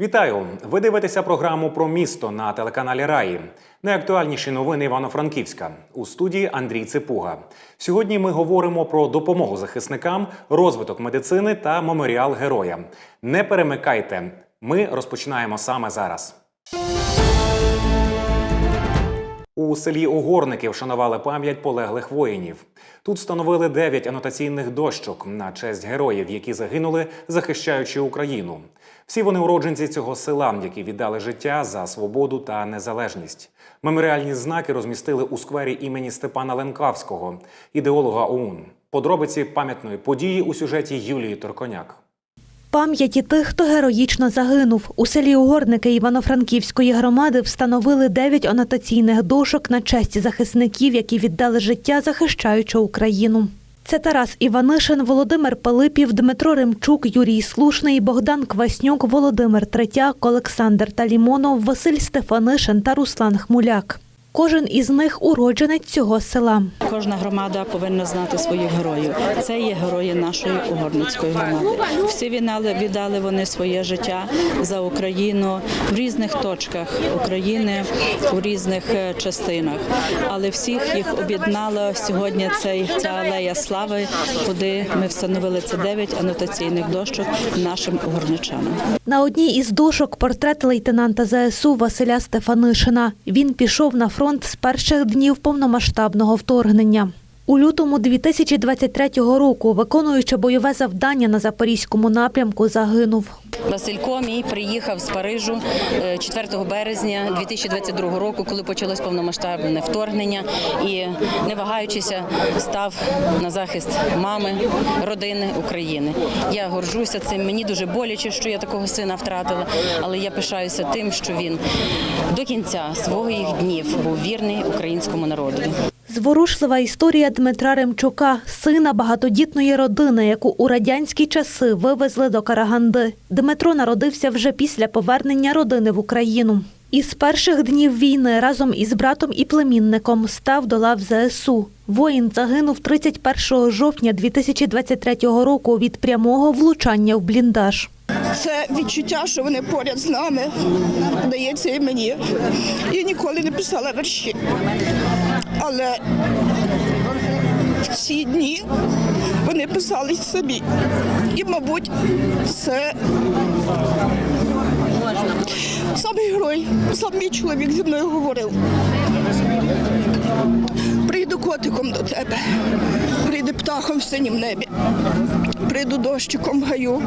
Вітаю! Ви дивитеся програму про місто на телеканалі Раї. Найактуальніші новини Івано-Франківська у студії Андрій Ципуга. Сьогодні ми говоримо про допомогу захисникам, розвиток медицини та меморіал героя. Не перемикайте. Ми розпочинаємо саме зараз. У селі Угорники вшанували пам'ять полеглих воїнів. Тут встановили 9 анотаційних дощок на честь героїв, які загинули, захищаючи Україну. Всі вони уродженці цього села, які віддали життя за свободу та незалежність. Меморіальні знаки розмістили у сквері імені Степана Ленкавського, ідеолога ОУН. Подробиці пам'ятної події у сюжеті Юлії Торконяк. Пам'яті тих, хто героїчно загинув. У селі Угорники Івано-Франківської громади встановили дев'ять анотаційних дошок на честь захисників, які віддали життя, захищаючи Україну. Це Тарас Іванишин, Володимир Пилипів, Дмитро Римчук, Юрій Слушний, Богдан Кваснюк, Володимир Третяк, Олександр Талімонов, Василь Стефанишин та Руслан Хмуляк. Кожен із них уродженець цього села. Кожна громада повинна знати своїх героїв. Це є герої нашої угорницької громади. Всі віддали, віддали вони своє життя за Україну в різних точках України, у різних е, частинах. Але всіх їх об'єднала сьогодні цей ця алея слави, куди ми встановили це дев'ять анотаційних дощок нашим угорничанам. На одній із дошок портрет лейтенанта ЗСУ Василя Стефанишина. Він пішов на фронт з перших днів повномасштабного вторгнення. У лютому 2023 року, виконуючи бойове завдання на запорізькому напрямку, загинув. Василько мій приїхав з Парижу е, 4 березня 2022 року, коли почалось повномасштабне вторгнення, і не вагаючися став на захист мами, родини України. Я горжуся цим. Мені дуже боляче, що я такого сина втратила, але я пишаюся тим, що він до кінця своїх днів був вірний українському народу. Зворушлива історія Дмитра Ремчука, сина багатодітної родини, яку у радянські часи вивезли до Караганди. Дмитро народився вже після повернення родини в Україну. Із перших днів війни разом із братом і племінником став до лав ЗСУ. Воїн загинув 31 жовтня 2023 року від прямого влучання в бліндаж. Це відчуття, що вони поряд з нами, дається і мені. Я ніколи не писала вірші. Але в ці дні вони писали самі. І, мабуть, це самий герой, сам мій чоловік зі мною говорив. Прийду котиком до тебе, прийду птахом в синім небі, прийду дощиком в гаю,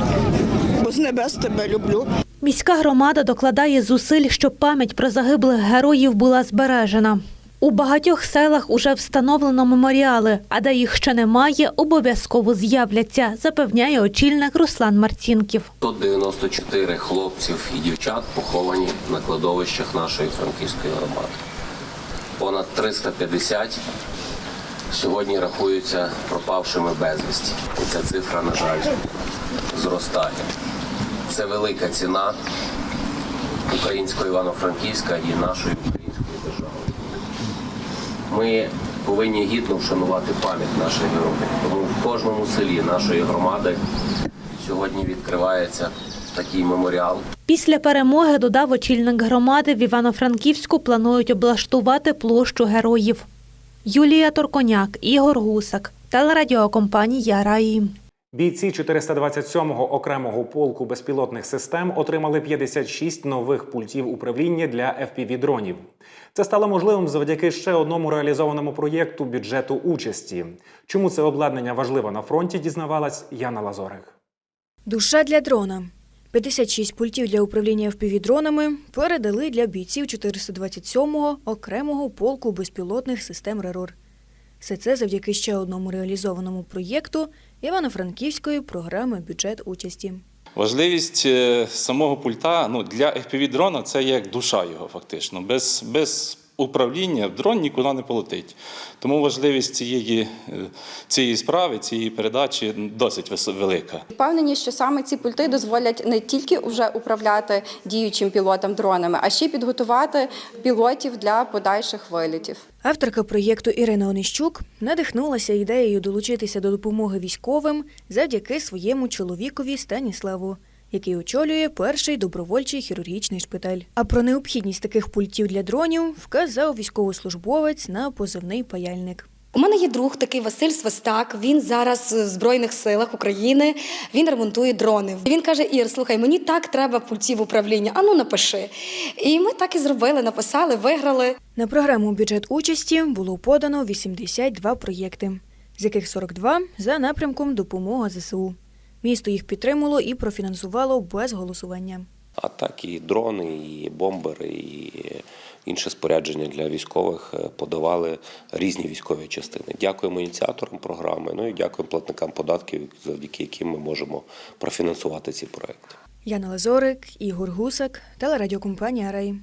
бо з небес тебе люблю. Міська громада докладає зусиль, щоб пам'ять про загиблих героїв була збережена. У багатьох селах уже встановлено меморіали, а де їх ще немає, обов'язково з'являться, запевняє очільник Руслан Марцінків. 194 хлопців і дівчат поховані на кладовищах нашої франківської громади. Понад 350 сьогодні рахуються пропавшими безвісті. І ця цифра, на жаль, зростає. Це велика ціна українського Івано-Франківська і нашої держави. Ми повинні гідно вшанувати пам'ять наших героїв. Тому в кожному селі нашої громади сьогодні відкривається такий меморіал. Після перемоги, додав очільник громади, в Івано-Франківську планують облаштувати площу героїв. Юлія Торконяк, Ігор Гусак, телерадіокомпанія Раї. Бійці 427-го окремого полку безпілотних систем отримали 56 нових пультів управління для FPV-дронів. Це стало можливим завдяки ще одному реалізованому проєкту бюджету участі. Чому це обладнання важливо на фронті, дізнавалась Яна Лазорик. Душа для дрона. 56 пультів для управління FPV-дронами передали для бійців 427-го окремого полку безпілотних систем РЕРОР. Все це завдяки ще одному реалізованому проєкту Івано-Франківської програми бюджет участі. Важливість е, самого пульта ну, для FPV-дрона це як душа його, фактично. Без, без управління дрон нікуди не полетить. Тому важливість цієї, е, цієї справи, цієї передачі досить велика. Впевнені, що саме ці пульти дозволять не тільки вже управляти діючим пілотам дронами, а ще й підготувати пілотів для подальших вилітів. Авторка проєкту Ірина Онищук надихнулася ідеєю долучитися до допомоги військовим завдяки своєму чоловікові Станіславу, який очолює перший добровольчий хірургічний шпиталь. А про необхідність таких пультів для дронів вказав військовослужбовець на позивний паяльник. У мене є друг такий Василь Свистак. Він зараз в Збройних силах України. Він ремонтує дрони. Він каже: Ір, слухай, мені так треба пультів управління. Ану напиши. І ми так і зробили, написали, виграли. На програму бюджет участі було подано 82 проєкти, з яких 42 за напрямком допомога ЗСУ. Місто їх підтримало і профінансувало без голосування. А так і дрони, і бомбери, і інше спорядження для військових е, подавали різні військові частини. Дякуємо ініціаторам програми. Ну і дякуємо платникам податків, завдяки яким ми можемо профінансувати ці проекти. Яна Лазорик, Ігор Гусак, телерадіокомпанія Рей.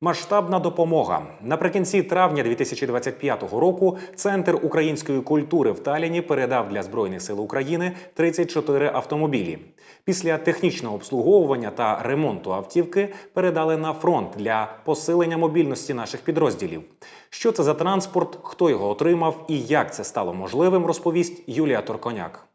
Масштабна допомога наприкінці травня 2025 року Центр української культури в Таліні передав для збройних сил України 34 автомобілі. Після технічного обслуговування та ремонту автівки передали на фронт для посилення мобільності наших підрозділів. Що це за транспорт, хто його отримав і як це стало можливим, розповість Юлія Торконяк.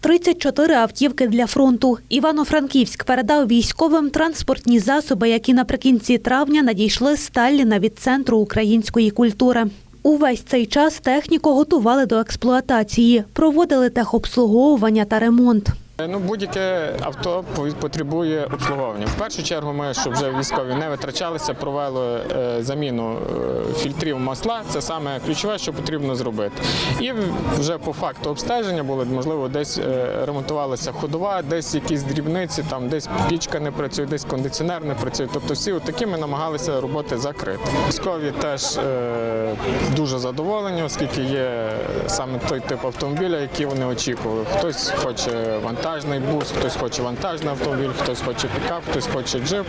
34 автівки для фронту. Івано-Франківськ передав військовим транспортні засоби, які наприкінці травня надійшли з Талліна від Центру української культури. Увесь цей час техніку готували до експлуатації, проводили техобслуговування та ремонт. Ну, будь-яке авто потребує обслуговування. В першу чергу, ми, щоб вже військові не витрачалися, провели е, заміну е, фільтрів масла. Це саме ключове, що потрібно зробити. І вже по факту обстеження було можливо, десь е, ремонтувалася ходова, десь якісь дрібниці, там десь пічка не працює, десь кондиціонер не працює. Тобто, всі такі ми намагалися роботи закрити. Військові теж е, дуже задоволені, оскільки є саме той тип автомобіля, який вони очікували. Хтось хоче вантажний бус, хтось хоче вантажний автомобіль, хтось хоче пікап, хтось хоче джип.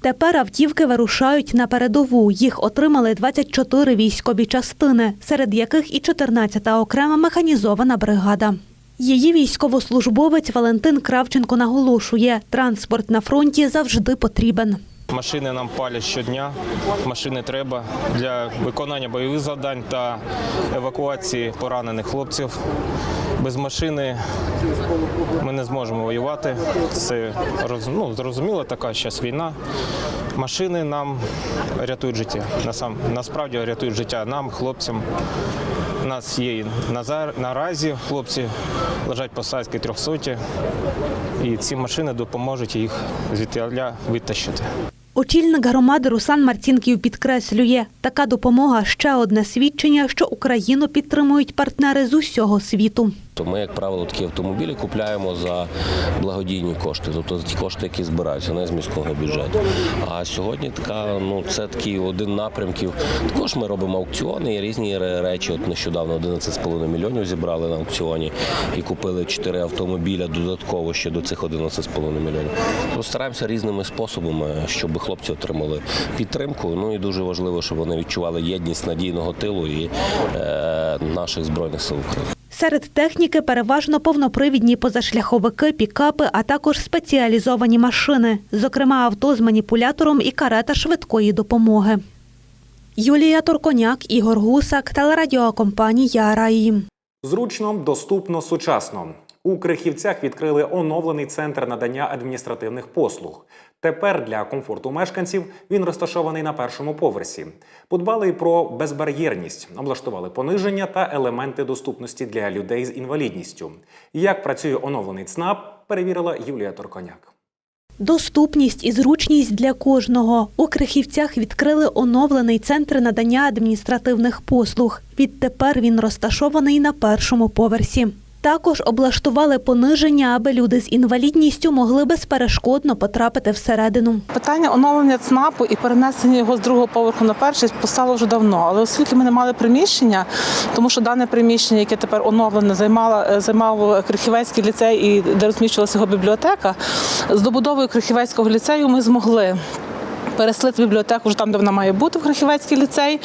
Тепер автівки вирушають на передову. Їх отримали 24 військові частини, серед яких і 14-та окрема механізована бригада. Її військовослужбовець Валентин Кравченко наголошує, транспорт на фронті завжди потрібен. Машини нам палять щодня. Машини треба для виконання бойових завдань та евакуації поранених хлопців. Без машини ми не зможемо воювати. Це ну, зрозуміло, така зараз війна. Машини нам рятують життя. Насам, насправді рятують життя нам, хлопцям. У нас є назар- наразі хлопці лежать по посадки трьохсоті, і ці машини допоможуть їх звідтіля витащити. Очільник громади Руслан Марцінків підкреслює, така допомога ще одне свідчення, що Україну підтримують партнери з усього світу. То ми, як правило, такі автомобілі купляємо за благодійні кошти, тобто за ті кошти, які збираються, не з міського бюджету. А сьогодні така, ну це такий один напрямків. Також ми робимо аукціони і різні речі. От нещодавно 11,5 мільйонів зібрали на аукціоні і купили 4 автомобіля додатково ще до цих 11,5 мільйонів. Тобто стараємося різними способами, щоб хлопці отримали підтримку. Ну і дуже важливо, щоб вони відчували єдність надійного тилу і е, наших збройних сил України. Серед техніки переважно повнопривідні позашляховики, пікапи, а також спеціалізовані машини, зокрема авто з маніпулятором і карета швидкої допомоги. Юлія Торконяк, Ігор Гусак, телерадіокомпанія Раї. Зручно, доступно, сучасно. У Крихівцях відкрили оновлений центр надання адміністративних послуг. Тепер для комфорту мешканців він розташований на першому поверсі. Подбали про безбар'єрність, облаштували пониження та елементи доступності для людей з інвалідністю. Як працює оновлений ЦНАП, перевірила Юлія Торконяк. Доступність і зручність для кожного. У Крихівцях відкрили оновлений центр надання адміністративних послуг. Відтепер він розташований на першому поверсі. Також облаштували пониження, аби люди з інвалідністю могли безперешкодно потрапити всередину. Питання оновлення ЦНАПу і перенесення його з другого поверху на перший постало вже давно. Але оскільки ми не мали приміщення, тому що дане приміщення, яке тепер оновлене, займала займав Крихівецький ліцей і де розміщувалася його бібліотека. З добудовою Крихівецького ліцею ми змогли. Переслати бібліотеку вже там, де вона має бути, в Крахівецький ліцей,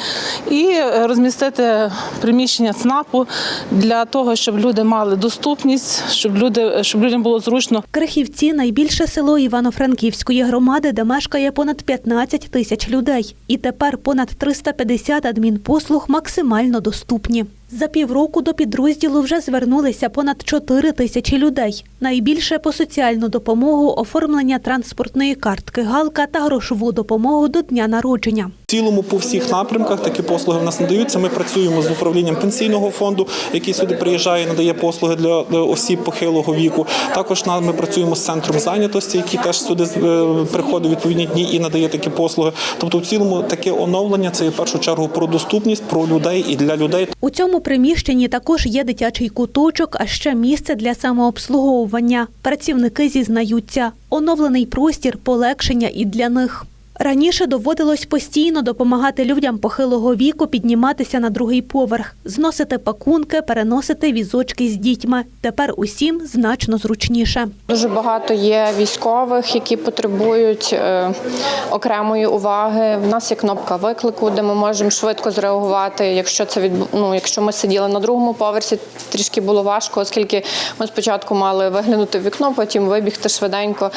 і е, розмістити приміщення ЦНАПу для того, щоб люди мали доступність, щоб люди щоб людям було зручно Крихівці найбільше село Івано-Франківської громади, де мешкає понад 15 тисяч людей. І тепер понад 350 адмінпослуг максимально доступні. За півроку до підрозділу вже звернулися понад 4 тисячі людей. Найбільше по соціальну допомогу, оформлення транспортної картки Галка та грошову допомогу до дня народження. В цілому по всіх напрямках такі послуги в нас надаються. Ми працюємо з управлінням пенсійного фонду, який сюди приїжджає, надає послуги для осіб похилого віку. Також ми працюємо з центром зайнятості, який теж сюди е, приходить відповідні дні і надає такі послуги. Тобто, в цілому таке оновлення це в першу чергу про доступність, про людей і для людей. У цьому приміщенні також є дитячий куточок, а ще місце для самообслуговування. Працівники зізнаються, оновлений простір полегшення і для них. Раніше доводилось постійно допомагати людям похилого віку підніматися на другий поверх, зносити пакунки, переносити візочки з дітьми. Тепер усім значно зручніше. Дуже багато є військових, які потребують е, окремої уваги. В нас є кнопка виклику, де ми можемо швидко зреагувати. Якщо це від ну, якщо ми сиділи на другому поверсі, трішки було важко, оскільки ми спочатку мали виглянути в вікно, потім вибігти швиденько.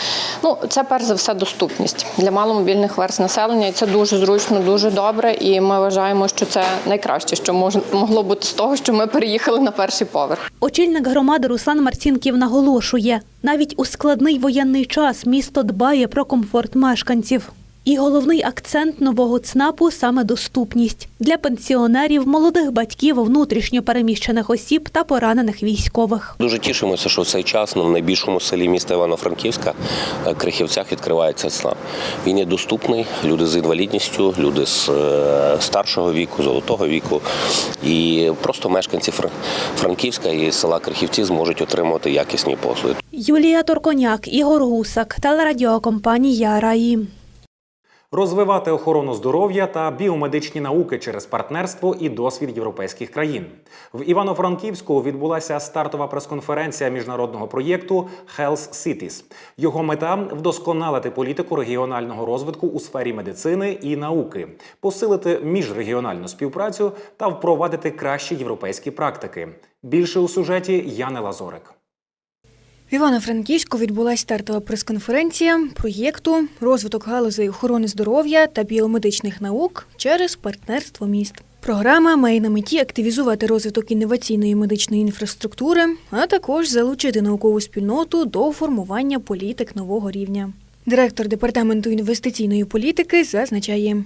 Ну це перш за все доступність для маломобільних верст населення, і це дуже зручно, дуже добре. І ми вважаємо, що це найкраще, що мож, могло бути з того, що ми переїхали на перший поверх. Очільник громади Руслан Марцінків наголошує, навіть у складний воєнний час місто дбає про комфорт мешканців. І головний акцент нового ЦНАПу саме доступність для пенсіонерів, молодих батьків, внутрішньо переміщених осіб та поранених військових. Дуже тішимося, що в цей час в найбільшому селі міста Івано-Франківська, е, Крихівцях, відкривається ЦНАП. Він є доступний, люди з інвалідністю, люди з е, старшого віку, золотого віку. І просто мешканці Фран- Франківська і села Крихівці зможуть отримати якісні послуги. Юлія Торконяк, Ігор Гусак, телерадіокомпанія Раї. Розвивати охорону здоров'я та біомедичні науки через партнерство і досвід європейських країн. В Івано-Франківську відбулася стартова прес-конференція міжнародного проєкту Health Cities. Його мета вдосконалити політику регіонального розвитку у сфері медицини і науки, посилити міжрегіональну співпрацю та впровадити кращі європейські практики. Більше у сюжеті Яни Лазорик. В Івано-Франківську відбулася стартова прес-конференція проєкту розвиток галузей охорони здоров'я та біомедичних наук через партнерство міст. Програма має на меті активізувати розвиток інноваційної медичної інфраструктури, а також залучити наукову спільноту до формування політик нового рівня. Директор департаменту інвестиційної політики зазначає,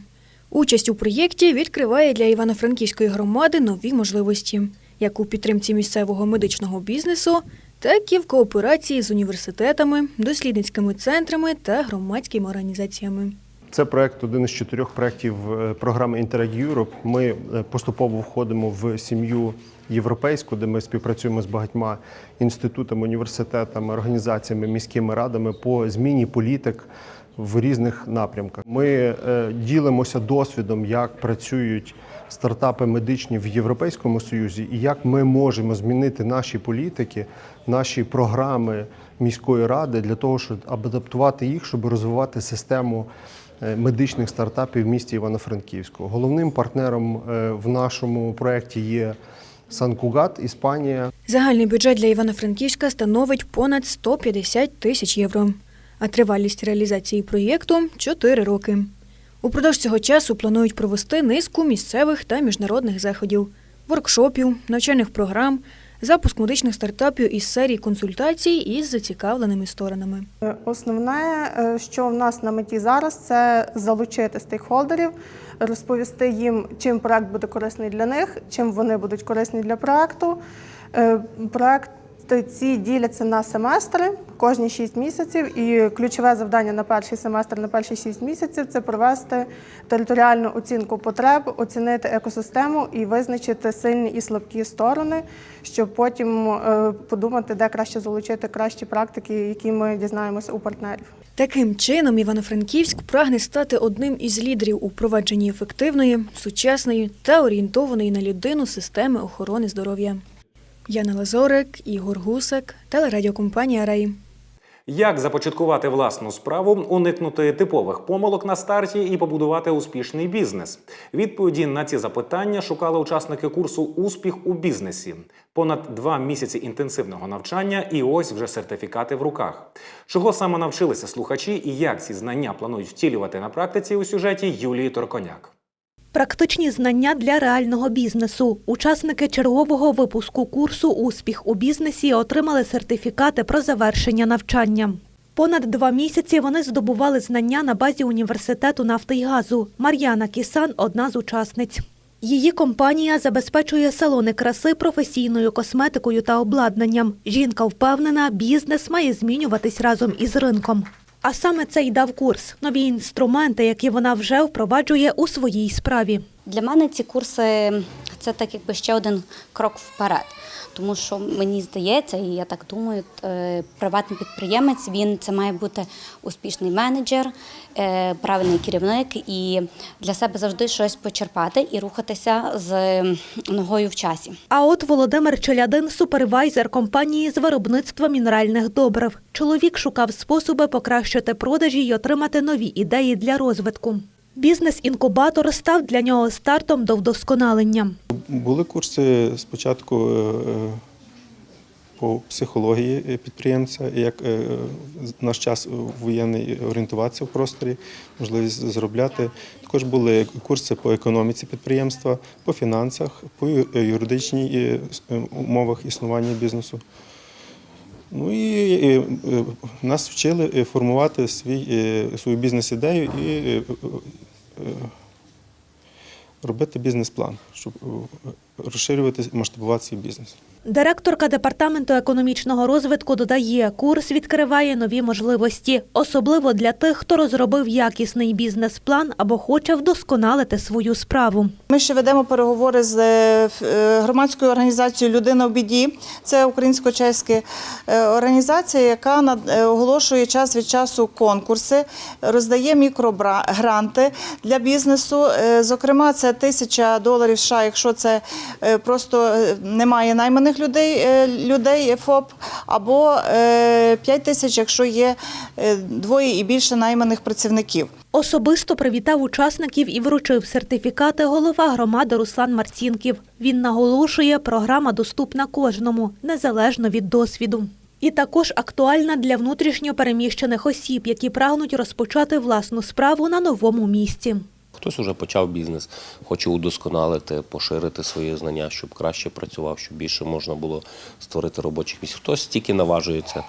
участь у проєкті відкриває для Івано-Франківської громади нові можливості, як у підтримці місцевого медичного бізнесу, так і в кооперації з університетами, дослідницькими центрами та громадськими організаціями. Це проект один із чотирьох проєктів е, програми Interreg Europe. Ми е, поступово входимо в сім'ю європейську, де ми співпрацюємо з багатьма інститутами, університетами, організаціями, міськими радами по зміні політик в різних напрямках. Ми е, ділимося досвідом, як працюють стартапи медичні в Європейському Союзі, і як ми можемо змінити наші політики, наші програми міської ради для того, щоб адаптувати їх, щоб розвивати систему е, медичних стартапів в місті Івано-Франківську. Головним партнером е, в нашому проєкті є Сан-Кугат, Іспанія. Загальний бюджет для Івано-Франківська становить понад 150 тисяч євро, а тривалість реалізації проєкту 4 роки. Упродовж цього часу планують провести низку місцевих та міжнародних заходів, воркшопів, навчальних програм, запуск медичних стартапів із серії консультацій із зацікавленими сторонами. Основне, е, що в нас на меті зараз, це залучити стейкхолдерів, розповісти їм, чим проект буде корисний для них, чим вони будуть корисні для проекту. Е, Проекти ці діляться на семестри кожні 6 місяців, і ключове завдання на перший семестр, на перші 6 місяців це провести територіальну оцінку потреб, оцінити екосистему і визначити сильні і слабкі сторони, щоб потім е, подумати, де краще залучити кращі практики, які ми дізнаємося у партнерів. Таким чином, Івано-Франківськ прагне стати одним із лідерів у впровадженні ефективної, сучасної та орієнтованої на людину системи охорони здоров'я. Яна Лазорик, Ігор Гусак, телерадіокомпанія Рай. Як започаткувати власну справу, уникнути типових помилок на старті і побудувати успішний бізнес? Відповіді на ці запитання шукали учасники курсу Успіх у бізнесі. Понад два місяці інтенсивного навчання, і ось вже сертифікати в руках. Чого саме навчилися слухачі і як ці знання планують втілювати на практиці у сюжеті Юлії Торконяк. Практичні знання для реального бізнесу. Учасники чергового випуску курсу Успіх у бізнесі отримали сертифікати про завершення навчання. Понад два місяці вони здобували знання на базі університету нафти й газу. Мар'яна Кісан одна з учасниць. Її компанія забезпечує салони краси професійною косметикою та обладнанням. Жінка впевнена, бізнес має змінюватись разом із ринком. А саме це й дав курс нові інструменти, які вона вже впроваджує у своїй справі. Для мене ці курси це так якби ще один крок вперед. Тому що мені здається, і я так думаю, е, приватний підприємець він це має бути успішний менеджер, е, правильний керівник і для себе завжди щось почерпати і рухатися з ногою в часі. А от Володимир Челядин, супервайзер компанії з виробництва мінеральних добрив. Чоловік шукав способи покращити продажі й отримати нові ідеї для розвитку. Бізнес-інкубатор став для нього стартом до вдосконалення. Були курси спочатку е, е, по психології підприємця, як е, наш час воєнний орієнтуватися в просторі, можливість заробляти. Також були курси по економіці підприємства, по фінансах, по юридичній умовах існування бізнесу. Ну і нас вчили формувати свій, свою бізнес-ідею і робити бізнес-план, щоб е, розширювати, масштабувати свій бізнес. Директорка департаменту економічного розвитку додає, курс відкриває нові можливості, особливо для тих, хто розробив якісний бізнес-план або хоче вдосконалити свою справу. Ми ще ведемо переговори з е, е, громадською організацією Людина в біді. Це українсько-чеська е, організація, яка оголошує час від часу конкурси, роздає мікрогранти для бізнесу. Зокрема, це тисяча доларів США, якщо це просто е, немає найманих людей, е, людей ФОП, або 5 тисяч, якщо є е, двоє і більше найманих працівників. Особисто привітав учасників і вручив сертифікати голова громади Руслан Марцінків. Він наголошує, програма доступна кожному, незалежно від досвіду. І також актуальна для внутрішньо переміщених осіб, які прагнуть розпочати власну справу на новому місці. Хтось вже почав бізнес, хоче удосконалити, поширити свої знання, щоб краще працював, щоб більше можна було створити робочих місць. Хтось тільки наважується.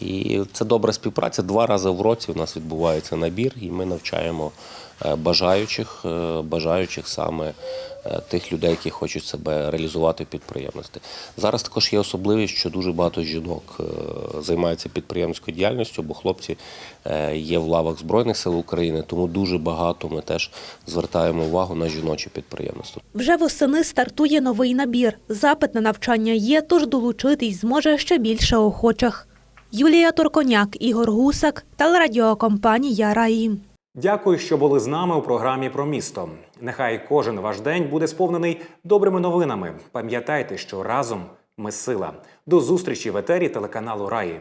І це добра співпраця. Два рази в році у нас відбувається набір, і ми навчаємо е, бажаючих, е, бажаючих саме тих людей, які хочуть себе реалізувати в підприємності. Зараз також є особливість, що дуже багато жінок е, займаються підприємською діяльністю, бо хлопці е, є в лавах Збройних сил України, тому дуже багато ми теж звертаємо увагу на жіноче підприємництво. Вже восени стартує новий набір. Запит на навчання є, тож долучитись зможе ще більше охочих. Юлія Турконяк, Ігор Гусак, телерадіокомпанія Раї. Дякую, що були з нами у програмі про місто. Нехай кожен ваш день буде сповнений добрими новинами. Пам'ятайте, що разом ми сила. До зустрічі в етері телеканалу Раї.